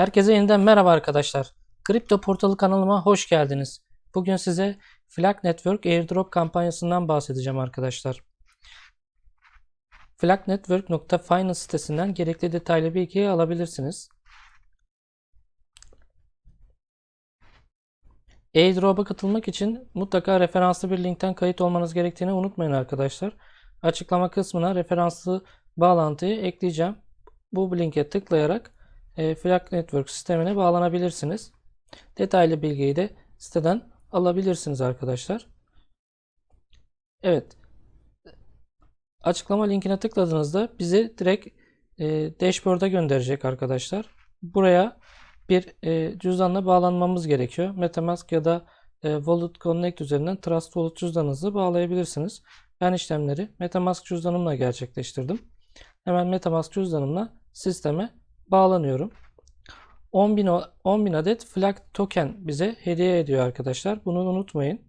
Herkese yeniden merhaba arkadaşlar. Kripto Portalı kanalıma hoş geldiniz. Bugün size Flag Network Airdrop kampanyasından bahsedeceğim arkadaşlar. flagnetwork.finance sitesinden gerekli detaylı bilgiyi alabilirsiniz. Airdrop'a katılmak için mutlaka referanslı bir linkten kayıt olmanız gerektiğini unutmayın arkadaşlar. Açıklama kısmına referanslı bağlantıyı ekleyeceğim. Bu linke tıklayarak e, Network sistemine bağlanabilirsiniz. Detaylı bilgiyi de siteden alabilirsiniz arkadaşlar. Evet. Açıklama linkine tıkladığınızda bizi direkt e, dashboard'a gönderecek arkadaşlar. Buraya bir e, cüzdanla bağlanmamız gerekiyor. Metamask ya da e, Wallet Connect üzerinden Trust Wallet cüzdanınızı bağlayabilirsiniz. Ben işlemleri Metamask cüzdanımla gerçekleştirdim. Hemen Metamask cüzdanımla sisteme bağlanıyorum. 10.000 o- 10.000 adet flag token bize hediye ediyor arkadaşlar. Bunu unutmayın.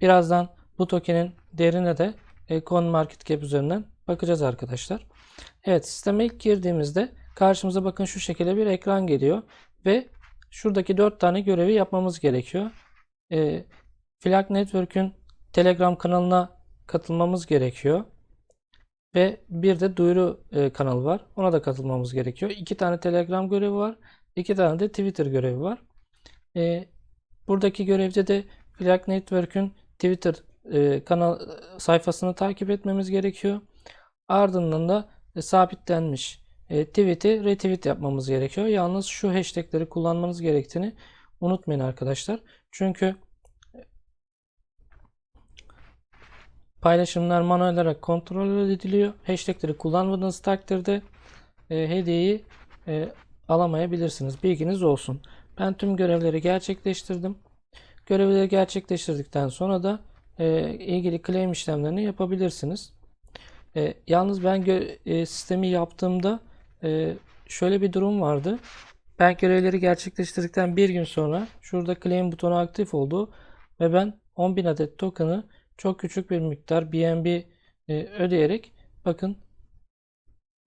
Birazdan bu tokenin değerine de e, CoinMarketCap üzerinden bakacağız arkadaşlar. Evet sisteme ilk girdiğimizde karşımıza bakın şu şekilde bir ekran geliyor ve şuradaki 4 tane görevi yapmamız gerekiyor. E, Flag Network'ün Telegram kanalına katılmamız gerekiyor. Ve bir de duyuru e, kanalı var. Ona da katılmamız gerekiyor. İki tane Telegram görevi var. iki tane de Twitter görevi var. E, buradaki görevde de Flag Network'ün Twitter e, kanal sayfasını takip etmemiz gerekiyor. Ardından da e, sabitlenmiş e, tweet'i retweet yapmamız gerekiyor. Yalnız şu hashtagleri kullanmanız gerektiğini unutmayın arkadaşlar. Çünkü Paylaşımlar manuel olarak kontrol ediliyor. Hashtagleri kullanmadığınız takdirde e, hediyeyi e, alamayabilirsiniz. Bilginiz olsun. Ben tüm görevleri gerçekleştirdim. Görevleri gerçekleştirdikten sonra da e, ilgili claim işlemlerini yapabilirsiniz. E, yalnız ben e, sistemi yaptığımda e, şöyle bir durum vardı. Ben görevleri gerçekleştirdikten bir gün sonra şurada claim butonu aktif oldu ve ben 10.000 adet token'ı çok küçük bir miktar BNB e, ödeyerek bakın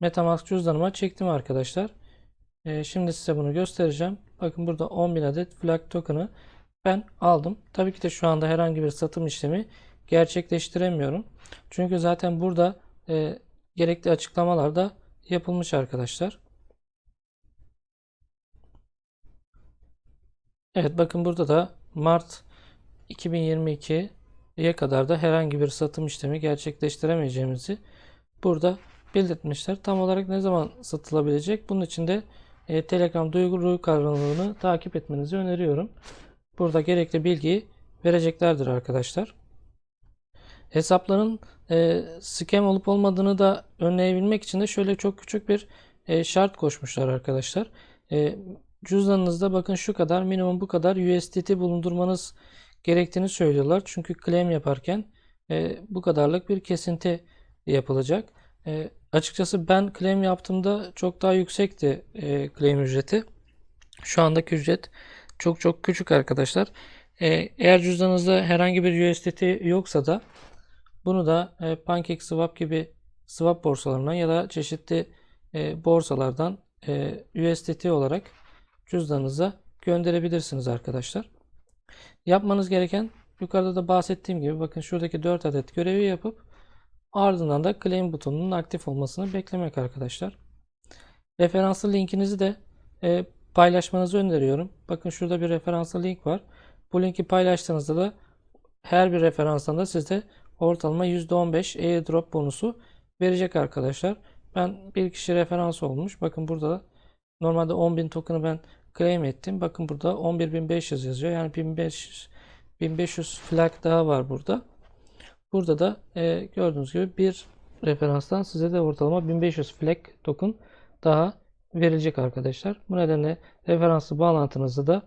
Metamask cüzdanıma çektim arkadaşlar. E, şimdi size bunu göstereceğim. Bakın burada 10.000 adet flag token'ı ben aldım. Tabii ki de şu anda herhangi bir satım işlemi gerçekleştiremiyorum. Çünkü zaten burada e, gerekli açıklamalar da yapılmış arkadaşlar. Evet bakın burada da Mart 2022'ye kadar da herhangi bir satım işlemi gerçekleştiremeyeceğimizi burada belirtmişler. Tam olarak ne zaman satılabilecek? Bunun için de e, Telegram duyuru kanalını takip etmenizi öneriyorum. Burada gerekli bilgiyi vereceklerdir arkadaşlar. Hesapların e, scam olup olmadığını da önleyebilmek için de şöyle çok küçük bir e, şart koşmuşlar arkadaşlar. E, cüzdanınızda bakın şu kadar minimum bu kadar USDT bulundurmanız gerektiğini söylüyorlar. Çünkü claim yaparken e, bu kadarlık bir kesinti yapılacak. E, açıkçası ben claim yaptığımda çok daha yüksekti e, claim ücreti. Şu andaki ücret çok çok küçük arkadaşlar. E, eğer cüzdanınızda herhangi bir USDT yoksa da bunu da e, PancakeSwap gibi swap borsalarından ya da çeşitli e, borsalardan e, USDT olarak cüzdanınıza gönderebilirsiniz arkadaşlar. Yapmanız gereken yukarıda da bahsettiğim gibi bakın şuradaki 4 adet görevi yapıp ardından da claim butonunun aktif olmasını beklemek arkadaşlar. Referanslı linkinizi de e, paylaşmanızı öneriyorum. Bakın şurada bir referanslı link var. Bu linki paylaştığınızda da her bir referanstan da size ortalama %15 airdrop bonusu verecek arkadaşlar. Ben bir kişi referans olmuş. Bakın burada da normalde 10.000 token'ı ben claim ettim. Bakın burada 11.500 yazıyor. Yani 1500 1500 flag daha var burada. Burada da e, gördüğünüz gibi bir referanstan size de ortalama 1500 flag token daha verilecek arkadaşlar. Bu nedenle referanslı bağlantınızı da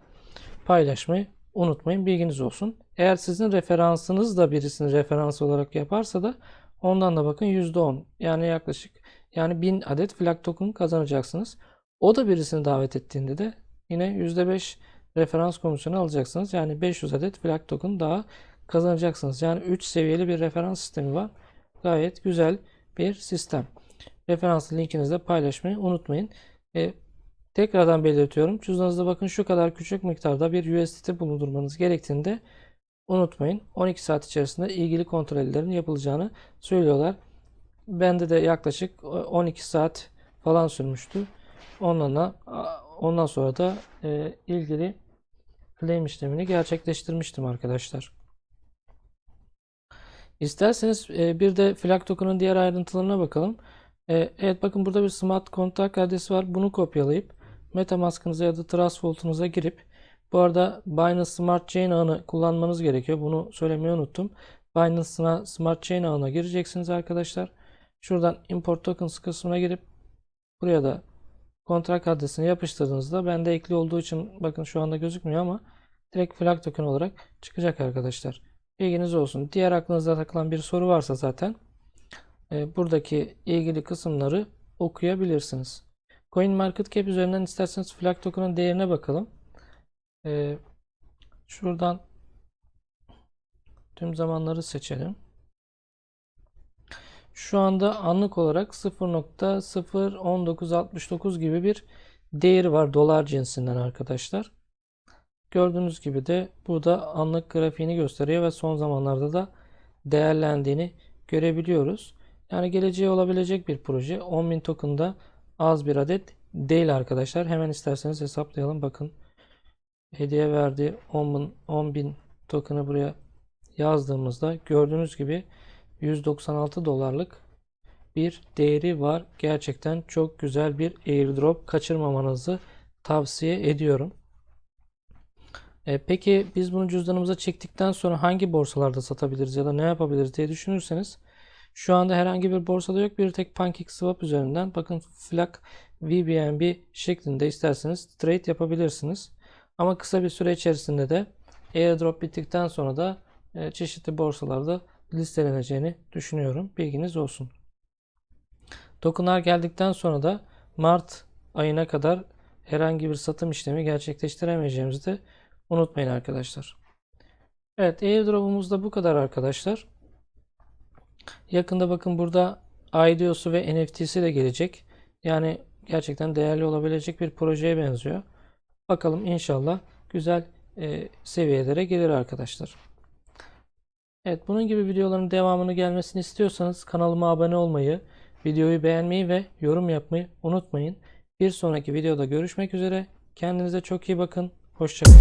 paylaşmayı unutmayın. Bilginiz olsun. Eğer sizin referansınız da birisini referans olarak yaparsa da ondan da bakın %10 yani yaklaşık yani 1000 adet flag token kazanacaksınız. O da birisini davet ettiğinde de yine %5 referans komisyonu alacaksınız. Yani 500 adet flag token daha kazanacaksınız. Yani 3 seviyeli bir referans sistemi var. Gayet güzel bir sistem. Referans linkinizi de paylaşmayı unutmayın. E, Tekrardan belirtiyorum. Cüzdanınızda bakın şu kadar küçük miktarda bir USDT bulundurmanız gerektiğini de unutmayın. 12 saat içerisinde ilgili kontrollerin yapılacağını söylüyorlar. Bende de yaklaşık 12 saat falan sürmüştü. Ondan, ondan sonra da e, ilgili claim işlemini gerçekleştirmiştim arkadaşlar. İsterseniz e, bir de flag token'ın diğer ayrıntılarına bakalım. E, evet bakın burada bir smart kontak adresi var. Bunu kopyalayıp MetaMask'ınıza ya da Trust Vault'unuza girip bu arada Binance Smart Chain ağını kullanmanız gerekiyor. Bunu söylemeyi unuttum. Binance Smart Chain ağına gireceksiniz arkadaşlar. Şuradan Import Tokens kısmına girip buraya da kontrak adresini yapıştırdığınızda bende ekli olduğu için bakın şu anda gözükmüyor ama direkt flag token olarak çıkacak arkadaşlar. Bilginiz olsun. Diğer aklınıza takılan bir soru varsa zaten e, buradaki ilgili kısımları okuyabilirsiniz. CoinMarketCap üzerinden isterseniz flag token'ın değerine bakalım. E, şuradan tüm zamanları seçelim. Şu anda anlık olarak 0.01969 gibi bir değeri var dolar cinsinden arkadaşlar. Gördüğünüz gibi de burada anlık grafiğini gösteriyor ve son zamanlarda da değerlendiğini görebiliyoruz. Yani geleceğe olabilecek bir proje. 10.000 token'da az bir adet değil arkadaşlar. Hemen isterseniz hesaplayalım. Bakın hediye verdiği 10.000 10.000 token'ı buraya yazdığımızda gördüğünüz gibi 196 dolarlık bir değeri var. Gerçekten çok güzel bir airdrop kaçırmamanızı tavsiye ediyorum. E, peki biz bunu cüzdanımıza çektikten sonra hangi borsalarda satabiliriz ya da ne yapabiliriz diye düşünürseniz şu anda herhangi bir borsada yok. Bir tek PancakeSwap üzerinden bakın Flag VBNB şeklinde isterseniz trade yapabilirsiniz. Ama kısa bir süre içerisinde de airdrop bittikten sonra da e, çeşitli borsalarda listeleneceğini düşünüyorum. Bilginiz olsun. Tokenlar geldikten sonra da Mart ayına kadar herhangi bir satım işlemi gerçekleştiremeyeceğimizi de unutmayın arkadaşlar. Evet airdrop'umuz da bu kadar arkadaşlar. Yakında bakın burada IDO'su ve NFT'si de gelecek. Yani gerçekten değerli olabilecek bir projeye benziyor. Bakalım inşallah güzel e, seviyelere gelir arkadaşlar. Evet bunun gibi videoların devamını gelmesini istiyorsanız kanalıma abone olmayı, videoyu beğenmeyi ve yorum yapmayı unutmayın. Bir sonraki videoda görüşmek üzere. Kendinize çok iyi bakın. Hoşçakalın.